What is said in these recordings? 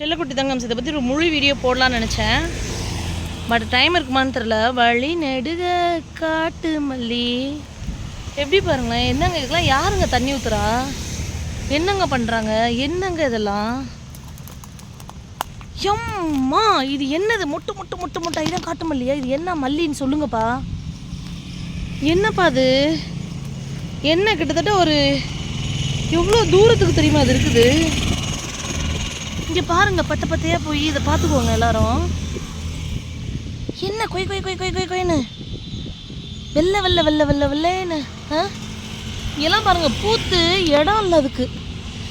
செல்லக்குட்டி தங்கம் இதை பற்றி ஒரு முழு வீடியோ போடலான்னு நினச்சேன். பட் டைம் இருக்குமான்னு தெரில வழி நெடுக காட்டு மல்லி. எப்படி பாருங்களேன் என்னங்க இதுக்கெல்லாம் யாருங்க தண்ணி ஊற்றுறா என்னங்க பண்ணுறாங்க என்னங்க இதெல்லாம்? எம்மா இது என்னது? முட்டு முட்டு முட்டு மொட்டை. இதான் காட்டு மல்லியா? இது என்ன மல்லின்னு சொல்லுங்கப்பா. என்னப்பா அது? என்ன கிட்டத்தட்ட ஒரு எவ்வளோ தூரத்துக்கு தெரியுமா அது இருக்குது? இங்கே பாருங்க பத்து பத்தையா போய் இதை பார்த்துக்கோங்க எல்லாரும். என்ன கொய் கொய் கொய் கொய் கொய் கொய்னு? வெள்ளை வெள்ளை வெள்ளை வெள்ளை வெள்ளேன்னு ஆ? இதெல்லாம் பாருங்க பூத்து இடம் இல்லை அதுக்கு.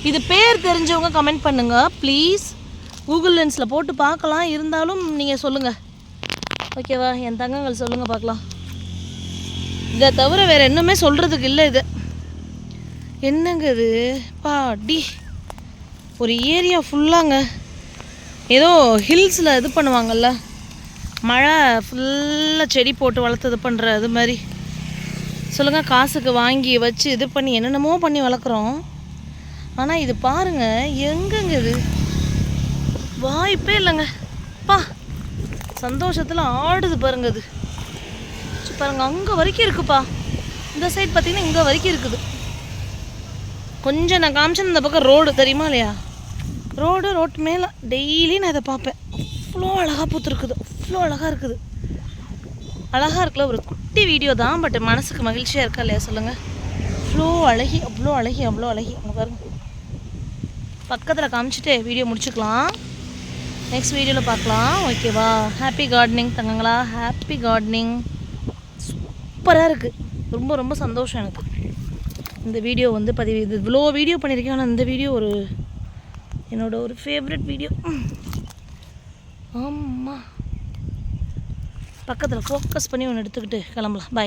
இது பேர் தெரிஞ்சவங்க கமெண்ட் பண்ணுங்க ப்ளீஸ் கூகுள் லென்ஸில் போட்டு பார்க்கலாம். இருந்தாலும் நீங்கள் சொல்லுங்கள் ஓகேவா என் தங்கங்கள் சொல்லுங்கள் பார்க்கலாம். இதை தவிர வேறு என்னமே சொல்கிறதுக்கு இல்லை இது. என்னங்க இது? பாடி. ஒரு ஏரியா ஃபுல்லாங்க ஏதோ ஹில்ஸில் இது பண்ணுவாங்கல்ல. மழை ஃபுல்லாக செடி போட்டு வளர்த்து இது பண்ணுற இது மாதிரி. சொல்லுங்கள் காசுக்கு வாங்கி வச்சு இது பண்ணி என்னென்னமோ பண்ணி வளர்க்குறோம். ஆனால் இது பாருங்க எங்கெங்க இது? வாய்ப்பே இல்லைங்க. பா சந்தோஷத்தில் ஆடுது பாருங்க அது. பாருங்கள் அங்கே வரைக்கும் இருக்குப்பா. இந்த சைடு பார்த்தீங்கன்னா இங்கே வரைக்கும் இருக்குது. கொஞ்சம் நான் காமிச்சேன் இந்த பக்கம் ரோடு தெரியுமா இல்லையா? ரோடு ரோட்டு மேலே டெய்லி நான் இதை பார்ப்பேன். அவ்வளோ அழகாக பூத்துருக்குது. அவ்வளோ அழகாக இருக்குது. அழகாக இருக்குல்ல ஒரு குட்டி வீடியோ தான் பட் மனசுக்கு மகிழ்ச்சியாக இருக்கா இல்லையா சொல்லுங்கள் அவ்வளோ அழகி அவ்வளோ அழகி அவ்வளோ அழகி. அங்கே பாருங்க. பக்கத்தில் காமிச்சிட்டு வீடியோ முடிச்சுக்கலாம். நெக்ஸ்ட் வீடியோவில் பார்க்கலாம். ஓகேவா ஹாப்பி கார்டனிங் தங்கங்களா. ஹாப்பி கார்டனிங் சூப்பராக இருக்குது ரொம்ப ரொம்ப சந்தோஷம் எனக்கு. இந்த வீடியோ வந்து பதிவு இது இவ்வளோ வீடியோ பண்ணியிருக்கேன். ஆனால் இந்த வீடியோ ஒரு என்னோட ஒரு ஃபேவரட் வீடியோ ஆமாம் பக்கத்தில் ஃபோக்கஸ் பண்ணி ஒன்று எடுத்துக்கிட்டு கிளம்பலாம். பாய்